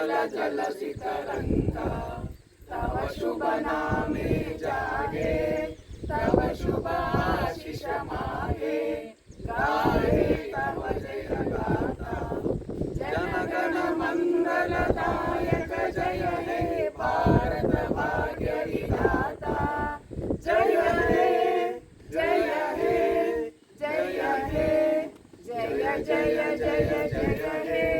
जल जल तव शुभ नामे जागे, तव शुभ आशिष मागे तव जय गाथा जन गण जय हे भारत भाग्य विधाता जय हे जय हे जय हे जय जय जय जय हे।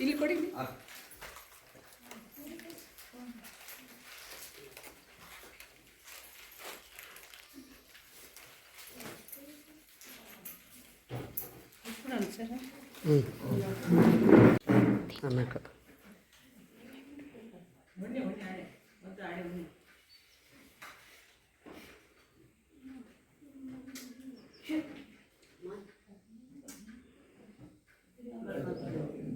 ಇಲ್ಲಿ ಕೊಡಿ. ಸರ್. ಹ್ಞೂ ಜೊತೆ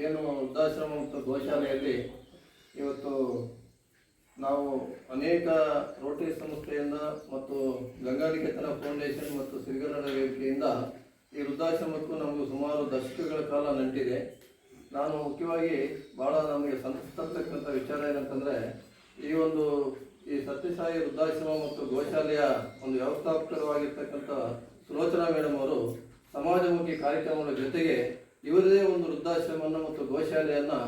ಏನು ವೃದ್ಧಾಶ್ರಮ ಮತ್ತು ಗೋಶಾಲೆಯಲ್ಲಿ ಇವತ್ತು ನಾವು ಅನೇಕ ರೋಟರಿ ಸಂಸ್ಥೆಯಿಂದ ಮತ್ತು ಗಂಗಾನಿಕೇತನ ಫೌಂಡೇಶನ್ ಮತ್ತು ಸಿರಿಗನ್ನಡ ವೇದಿಕೆಯಿಂದ ಈ ವೃದ್ಧಾಶ್ರಮಕ್ಕೂ ನಮಗೆ ಸುಮಾರು ದಶಕಗಳ ಕಾಲ ನಂಟಿದೆ. ನಾನು ಮುಖ್ಯವಾಗಿ ಭಾಳ ನಮಗೆ ಸಂತಸ್ತಕ್ಕಂಥ ವಿಚಾರ ಏನಂತಂದರೆ ಈ ಒಂದು ಸತ್ಯಸಾಯಿ ವೃದ್ಧಾಶ್ರಮ ಮತ್ತು ಗೋಶಾಲೆಯ ಒಂದು ವ್ಯವಸ್ಥಾಪಕರಾಗಿರ್ತಕ್ಕಂಥ ಸುಲೋಚನಾ ಮೇಡಮ್ ಅವರು ಸಮಾಜಮುಖಿ ಕಾರ್ಯಕ್ರಮಗಳ ಜೊತೆಗೆ ಇವರದೇ ಒಂದು ವೃದ್ಧಾಶ್ರಮವನ್ನು ಮತ್ತು ಗೋಶಾಲೆಯನ್ನು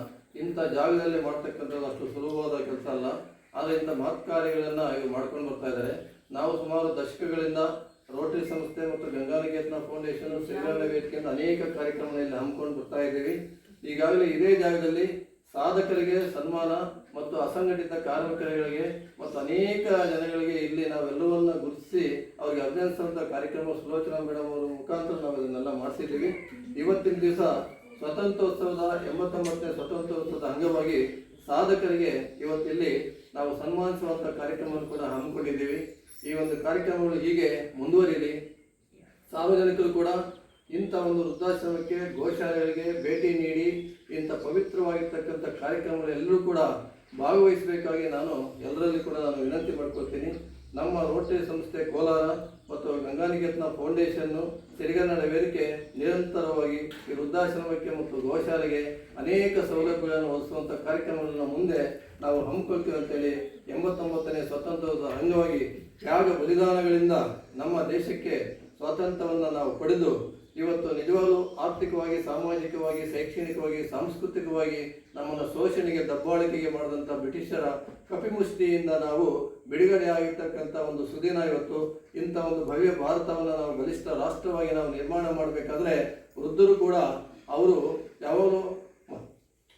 ಇಂಥ ಜಾಗದಲ್ಲಿ ಮಾಡ್ತಕ್ಕಂಥದ್ದು ಅಷ್ಟು ಸುಲಭವಾದ ಕೆಲಸ ಅಲ್ಲ. ಆದರೆ ಇಂಥ ಮಹತ್ ಕಾರ್ಯಗಳನ್ನು ಇವರು ಮಾಡ್ಕೊಂಡು ಬರ್ತಾ ಇದ್ದಾರೆ ನಾವು ಸುಮಾರು ದಶಕಗಳಿಂದ ರೋಟರಿ ಸಂಸ್ಥೆ ಮತ್ತು ಗಂಗಾನಿಕೇತನ ಫೌಂಡೇಶನ್ ಶ್ರೀಗಂಧ ವೇದಿಕೆಯಿಂದ ಅನೇಕ ಕಾರ್ಯಕ್ರಮಗಳಲ್ಲಿ ಹಮ್ಮಿಕೊಂಡು ಬರ್ತಾ ಇದ್ದೀವಿ. ಈಗಾಗಲೇ ಇದೇ ಜಾಗದಲ್ಲಿ ಸಾಧಕರಿಗೆ ಸನ್ಮಾನ ಮತ್ತು ಅಸಂಘಟಿತ ಕಾರ್ಮಿಕರಿಗೆ ಮತ್ತು ಅನೇಕ ಜನಗಳಿಗೆ ಇಲ್ಲಿ ನಾವೆಲ್ಲವನ್ನ ಗುರುತಿಸಿ ಅವರಿಗೆ ಅಭಿನಂದಿಸುವಂಥ ಕಾರ್ಯಕ್ರಮ ಸುಲೋಚನಾ ಮೇಡಮ್ ಅವರ ಮುಖಾಂತರ ನಾವು ಇದನ್ನೆಲ್ಲ ಮಾಡಿಸಿದ್ದೀವಿ. ಇವತ್ತಿನ ದಿವಸ ಸ್ವತಂತ್ರೋತ್ಸವದ ಎಂಬತ್ತೊಂಬತ್ತನೇ ಸ್ವತಂತ್ರೋತ್ಸವದ ಅಂಗವಾಗಿ ಸಾಧಕರಿಗೆ ಇವತ್ತಿಲ್ಲಿ ನಾವು ಸನ್ಮಾನಿಸುವಂಥ ಕಾರ್ಯಕ್ರಮವನ್ನು ಕೂಡ ಹಮ್ಮಿಕೊಂಡಿದ್ದೀವಿ. ಈ ಒಂದು ಕಾರ್ಯಕ್ರಮಗಳು ಹೀಗೆ ಮುಂದುವರಿಯಲಿ ಸಾರ್ವಜನಿಕರು ಕೂಡ ಇಂಥ ಒಂದು ವೃದ್ಧಾಶ್ರಮಕ್ಕೆ ಗೋಶಾಲೆಗಳಿಗೆ ಭೇಟಿ ನೀಡಿ ಇಂಥ ಪವಿತ್ರವಾಗಿರ್ತಕ್ಕಂಥ ಕಾರ್ಯಕ್ರಮಗಳೆಲ್ಲರೂ ಕೂಡ ಭಾಗವಹಿಸಬೇಕಾಗಿ ನಾನು ಎಲ್ಲರಲ್ಲಿ ಕೂಡ ನಾನು ವಿನಂತಿ ಮಾಡ್ಕೊಳ್ತೀನಿ. ನಮ್ಮ ರೋಟರಿ ಸಂಸ್ಥೆ ಕೋಲಾರ ಮತ್ತು ಗಂಗಾನಿಕೇತನ ಫೌಂಡೇಶನ್ನು ಸಿರಿಗನ್ನಡ ವೇದಿಕೆ ನಿರಂತರವಾಗಿ ಈ ವೃದ್ಧಾಶ್ರಮಕ್ಕೆ ಮತ್ತು ಗೋಶಾಲೆಗೆ ಅನೇಕ ಸೌಲಭ್ಯಗಳನ್ನು ಒದಗಿಸುವಂಥ ಕಾರ್ಯಕ್ರಮಗಳನ್ನು ಮುಂದೆ ನಾವು ಹಮ್ಮಿಕೊಳ್ತೀವಿ ಅಂತೇಳಿ ಎಂಬತ್ತೊಂಬತ್ತನೇ ಸ್ವಾತಂತ್ರ್ಯದ ಅಂಗವಾಗಿ ತ್ಯಾಗ ಬಲಿದಾನಗಳಿಂದ ನಮ್ಮ ದೇಶಕ್ಕೆ ಸ್ವಾತಂತ್ರ್ಯವನ್ನು ನಾವು ಪಡೆದು ಇವತ್ತು ನಿಜವಾಗಲೂ ಆರ್ಥಿಕವಾಗಿ, ಸಾಮಾಜಿಕವಾಗಿ, ಶೈಕ್ಷಣಿಕವಾಗಿ, ಸಾಂಸ್ಕೃತಿಕವಾಗಿ ನಮ್ಮನ್ನು ಶೋಷಣೆಗೆ, ದಬ್ಬಾಳಿಕೆಗೆ ಮಾಡಿದಂಥ ಬ್ರಿಟಿಷರ ಕಪಿಮುಷ್ಟಿಯಿಂದ ನಾವು ಬಿಡುಗಡೆ ಆಗಿರ್ತಕ್ಕಂಥ ಒಂದು ಸುದಿನ ಇವತ್ತು. ಇಂಥ ಒಂದು ಭವ್ಯ ಭಾರತವನ್ನು ನಾವು ಬಲಿಷ್ಠ ರಾಷ್ಟ್ರವಾಗಿ ನಾವು ನಿರ್ಮಾಣ ಮಾಡಬೇಕಾದ್ರೆ ವೃದ್ಧರು ಕೂಡ ಅವರು ಯಾವಾಗಲೂ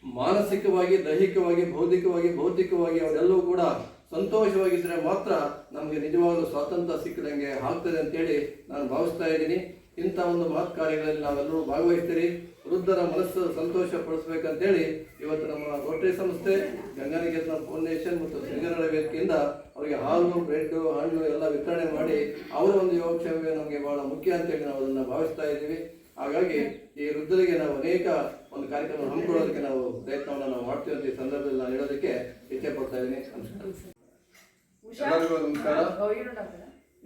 ಮಾನಸಿಕವಾಗಿ, ದೈಹಿಕವಾಗಿ, ಬೌದ್ಧಿಕವಾಗಿ ಭೌತಿಕವಾಗಿ ಅವರೆಲ್ಲವೂ ಕೂಡ ಸಂತೋಷವಾಗಿದ್ದರೆ ಮಾತ್ರ ನಮಗೆ ನಿಜವಾದ ಸ್ವಾತಂತ್ರ್ಯ ಸಿಕ್ಕಿದಂಗೆ ಆಗ್ತದೆ ಅಂತೇಳಿ ನಾನು ಭಾವಿಸ್ತಾ ಇದ್ದೀನಿ. ಇಂಥ ಒಂದು ಮಹತ್ ಕಾರ್ಯಗಳಲ್ಲಿ ನಾವೆಲ್ಲರೂ ಭಾಗವಹಿಸ್ತೀರಿ. ವೃದ್ಧರ ಮನಸ್ಸು ಸಂತೋಷ ಪಡಿಸ್ಬೇಕಂತೇಳಿ ಇವತ್ತು ನಮ್ಮ ರೋಟರಿ ಸಂಸ್ಥೆ ಗಂಗಾನಿಕೇತನ ಫೌಂಡೇಶನ್ ಮತ್ತು ಸಿಂಗನಡ ವೇದಿಕೆಯಿಂದ ಅವರಿಗೆ ಹಾಲು ಬ್ರೆಡ್ ಹಣ್ಣು ಎಲ್ಲ ವಿತರಣೆ ಮಾಡಿ ಅವರ ಒಂದು ಯೋಗಕ್ಷೇಮವೇ ನಮಗೆ ಬಹಳ ಮುಖ್ಯ ಅಂತೇಳಿ ನಾವು ಅದನ್ನು ಭಾವಿಸ್ತಾ ಇದ್ದೀವಿ. ಹಾಗಾಗಿ ಈ ವೃದ್ಧರಿಗೆ ನಾವು ಅನೇಕ ಒಂದು ಕಾರ್ಯಕ್ರಮ ಹಮ್ಮಿಕೊಳ್ಳೋದಕ್ಕೆ ನಾವು ಪ್ರಯತ್ನವನ್ನು ನಾವು ಮಾಡ್ತೀವಿ ಅಂತ ಈ ಸಂದರ್ಭದಲ್ಲಿ ನಾನು ಹೇಳೋದಕ್ಕೆ ಇಚ್ಛೆ ಪಡ್ತಾ ಇದ್ದೀನಿ. ನಮಸ್ಕಾರ. ಎಲ್ಲರಿಗೂ ನಮಸ್ಕಾರ.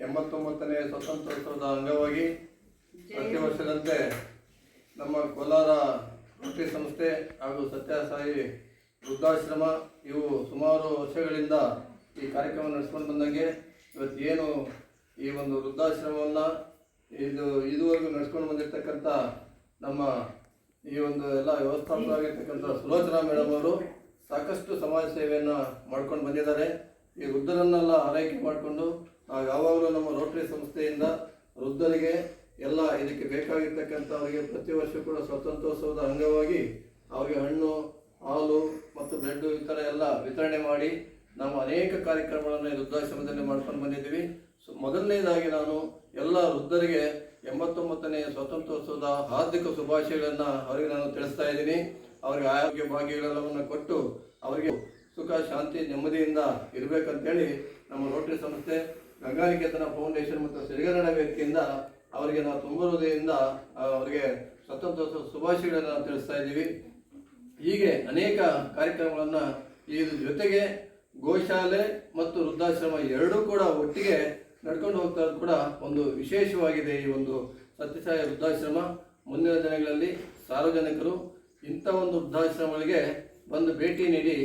ಎಂಬತ್ತೊಂಬತ್ತನೇ ಸ್ವತಂತ್ರೋತ್ಸವದ ಅಂಗವಾಗಿ ಪ್ರತಿ ವರ್ಷದಂತೆ ನಮ್ಮ ಕೋಲಾರ ರೋಟರಿ ಸಂಸ್ಥೆ ಹಾಗೂ ಸತ್ಯಸಾಯಿ ವೃದ್ಧಾಶ್ರಮ ಇವು ಸುಮಾರು ವರ್ಷಗಳಿಂದ ಈ ಕಾರ್ಯಕ್ರಮ ನಡೆಸ್ಕೊಂಡು ಬಂದಂಗೆ ಇವತ್ತು ಏನು ಈ ಒಂದು ವೃದ್ಧಾಶ್ರಮವನ್ನು ಇದು ಇದುವರೆಗೂ ನಡೆಸ್ಕೊಂಡು ಬಂದಿರತಕ್ಕಂಥ ನಮ್ಮ ಈ ಒಂದು ಎಲ್ಲ ವ್ಯವಸ್ಥಾಪಕರಾಗಿರ್ತಕ್ಕಂಥ ಸುಲೋಚನಾ ಮೇಡಮ್ ಅವರು ಸಾಕಷ್ಟು ಸಮಾಜ ಸೇವೆಯನ್ನು ಮಾಡ್ಕೊಂಡು ಬಂದಿದ್ದಾರೆ. ಈ ವೃದ್ಧರನ್ನೆಲ್ಲ ಆರೈಕೆ ಮಾಡಿಕೊಂಡು ನಾವು ಯಾವಾಗಲೂ ನಮ್ಮ ರೋಟರಿ ಸಂಸ್ಥೆಯಿಂದ ವೃದ್ಧರಿಗೆ ಎಲ್ಲ ಇದಕ್ಕೆ ಬೇಕಾಗಿರ್ತಕ್ಕಂಥ ಅವರಿಗೆ ಪ್ರತಿ ವರ್ಷ ಕೂಡ ಸ್ವತಂತ್ರೋತ್ಸವದ ಅಂಗವಾಗಿ ಅವರಿಗೆ ಹಣ್ಣು, ಹಾಲು ಮತ್ತು ಬ್ರೆಡ್ ಈ ಥರ ಎಲ್ಲ ವಿತರಣೆ ಮಾಡಿ ನಾವು ಅನೇಕ ಕಾರ್ಯಕ್ರಮಗಳನ್ನು ವೃದ್ಧಾಶ್ರಮದಲ್ಲಿ ಮಾಡ್ಕೊಂಡು ಬಂದಿದ್ದೀವಿ. ಸೊ, ಮೊದಲನೇದಾಗಿ ನಾನು ಎಲ್ಲ ವೃದ್ಧರಿಗೆ ಎಂಬತ್ತೊಂಬತ್ತನೇ ಸ್ವಾತಂತ್ರ್ಯೋತ್ಸವದ ಹಾರ್ದಿಕ ಶುಭಾಶಯಗಳನ್ನು ಅವರಿಗೆ ನಾನು ತಿಳಿಸ್ತಾ ಇದ್ದೀನಿ. ಅವರಿಗೆ ಆರೋಗ್ಯ ಭಾಗ್ಯಗಳೆಲ್ಲವನ್ನು ಕೊಟ್ಟು ಅವರಿಗೆ ಸುಖ, ಶಾಂತಿ, ನೆಮ್ಮದಿಯಿಂದ ಇರಬೇಕಂತೇಳಿ ನಮ್ಮ ರೋಟರಿ ಸಂಸ್ಥೆ ಗಂಗಾನಿಕೇತನ ಫೌಂಡೇಶನ್ ಮತ್ತು ಸಿರಿಗನ್ನಡ ವೇದಿಕೆಯಿಂದ ಅವರಿಗೆ ನಾವು ತುಂಬ ಹೃದಯದಿಂದ ಅವರಿಗೆ ಸ್ವಾತಂತ್ರ್ಯೋತ್ಸವ ಶುಭಾಶಯಗಳನ್ನು ನಾವು ತಿಳಿಸ್ತಾ ಇದ್ದೀವಿ. ಹೀಗೆ ಅನೇಕ ಕಾರ್ಯಕ್ರಮಗಳನ್ನು ಇದ್ರ ಜೊತೆಗೆ ಗೋಶಾಲೆ ಮತ್ತು ವೃದ್ಧಾಶ್ರಮ ಎರಡೂ ಕೂಡ ಒಟ್ಟಿಗೆ ನಡ್ಕೊಂಡು ಹೋಗ್ತಾ ಕೂಡ ಒಂದು ವಿಶೇಷವಾಗಿದೆ ಈ ಒಂದು ಸತ್ಯಸಾಯ ವೃದ್ಧಾಶ್ರಮ. ಮುಂದಿನ ದಿನಗಳಲ್ಲಿ ಸಾರ್ವಜನಿಕರು ಇಂಥ ಒಂದು ವೃದ್ಧಾಶ್ರಮಗಳಿಗೆ ಬಂದು ಭೇಟಿ ನೀಡಿ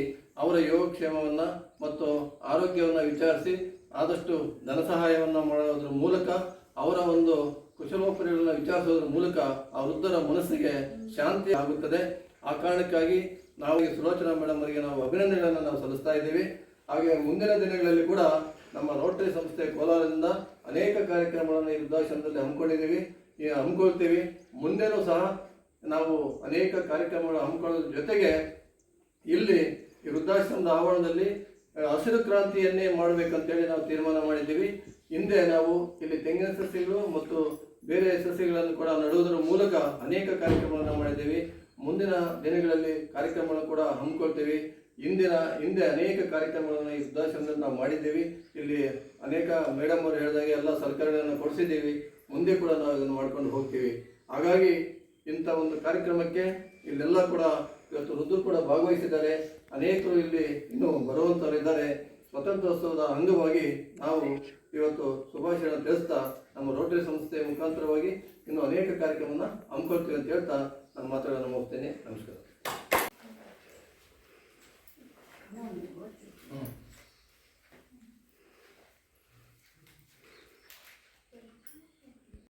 ಅವರ ಯೋಗಕ್ಷೇಮವನ್ನು ಮತ್ತು ಆರೋಗ್ಯವನ್ನು ವಿಚಾರಿಸಿ ಆದಷ್ಟು ಧನ ಸಹಾಯವನ್ನು ಮಾಡೋದ್ರ ಮೂಲಕ ಅವರ ಒಂದು ಕುಶಲೋಪರಿಗಳನ್ನು ವಿಚಾರಿಸೋದ್ರ ಮೂಲಕ ಆ ವೃದ್ಧರ ಮನಸ್ಸಿಗೆ ಶಾಂತಿ ಆಗುತ್ತದೆ. ಆ ಕಾರಣಕ್ಕಾಗಿ ನಾವು ಈ ಸುಲೋಚನಾ ಮೇಡಮ್ ಅವರಿಗೆ ನಾವು ಅಭಿನಂದನೆಗಳನ್ನು ನಾವು ಸಲ್ಲಿಸ್ತಾ ಇದ್ದೀವಿ. ಹಾಗೆ ಮುಂದಿನ ದಿನಗಳಲ್ಲಿ ಕೂಡ ನಮ್ಮ ರೋಟರಿ ಸಂಸ್ಥೆ ಕೋಲಾರದಿಂದ ಅನೇಕ ಕಾರ್ಯಕ್ರಮಗಳನ್ನು ಈ ವೃದ್ಧಾಶ್ರಮದಲ್ಲಿ ಹಮ್ಮಿಕೊಂಡಿದ್ದೀವಿ. ಹಮ್ಮಿಕೊಳ್ತೀವಿ. ಮುಂದೆನೂ ಸಹ ನಾವು ಅನೇಕ ಕಾರ್ಯಕ್ರಮಗಳನ್ನು ಹಮ್ಮಿಕೊಳ್ಳೋದ್ರ ಜೊತೆಗೆ ಇಲ್ಲಿ ಈ ವೃದ್ಧಾಶ್ರಮದ ಆವರಣದಲ್ಲಿ ಹಸಿರು ಕ್ರಾಂತಿಯನ್ನೇ ಮಾಡಬೇಕಂತೇಳಿ ನಾವು ತೀರ್ಮಾನ ಮಾಡಿದ್ದೀವಿ. ಹಿಂದೆ ನಾವು ಇಲ್ಲಿ ತೆಂಗಿನ ಸಸಿಗಳು ಮತ್ತು ಬೇರೆ ಸಸಿಗಳನ್ನು ಕೂಡ ನಡುವುದರ ಮೂಲಕ ಅನೇಕ ಕಾರ್ಯಕ್ರಮಗಳನ್ನು ಮಾಡಿದ್ದೇವೆ. ಮುಂದಿನ ದಿನಗಳಲ್ಲಿ ಕಾರ್ಯಕ್ರಮಗಳನ್ನು ಕೂಡ ಹಮ್ಮಿಕೊಳ್ತೇವೆ. ಇಂದಿನ, ಹಿಂದೆ ಅನೇಕ ಕಾರ್ಯಕ್ರಮಗಳನ್ನು ಈ ವೃದ್ಧಾಶ್ರಮದಲ್ಲಿ ನಾವು ಮಾಡಿದ್ದೀವಿ. ಇಲ್ಲಿ ಅನೇಕ ಮೇಡಮ್ ಅವರು ಹೇಳಿದಾಗೆ ಎಲ್ಲ ಸಲಕರಣೆಗಳನ್ನು ಕೊಡಿಸಿದ್ದೀವಿ. ಮುಂದೆ ಕೂಡ ನಾವು ಇದನ್ನು ಮಾಡ್ಕೊಂಡು ಹೋಗ್ತೀವಿ. ಹಾಗಾಗಿ ಇಂಥ ಒಂದು ಕಾರ್ಯಕ್ರಮಕ್ಕೆ ಇಲ್ಲೆಲ್ಲ ಕೂಡ ಇವತ್ತು ವೃದ್ಧರು ಕೂಡ ಭಾಗವಹಿಸಿದ್ದಾರೆ. ಅನೇಕರು ಇಲ್ಲಿ ಇನ್ನು ಬರುವಂತವರಿದ್ದಾರೆ ಸ್ವತಂತ್ರೋತ್ಸವದ ಅಂಗವಾಗಿ ನಾವು ಇವತ್ತು ಶುಭಾಶಯ ತಿಳಿಸ್ತಾ ನಮ್ಮ ರೋಟರಿ ಸಂಸ್ಥೆಯ ಮುಖಾಂತರವಾಗಿ ಇನ್ನು ಅನೇಕ ಕಾರ್ಯಕ್ರಮವನ್ನು ಹಮ್ಮಿಕೊಳ್ತೀವಿ ಅಂತ ಹೇಳ್ತಾ ನನ್ನ ಮಾತುಗಳನ್ನು ಮುಗಿಸ್ತೇನೆ ನಮಸ್ಕಾರ.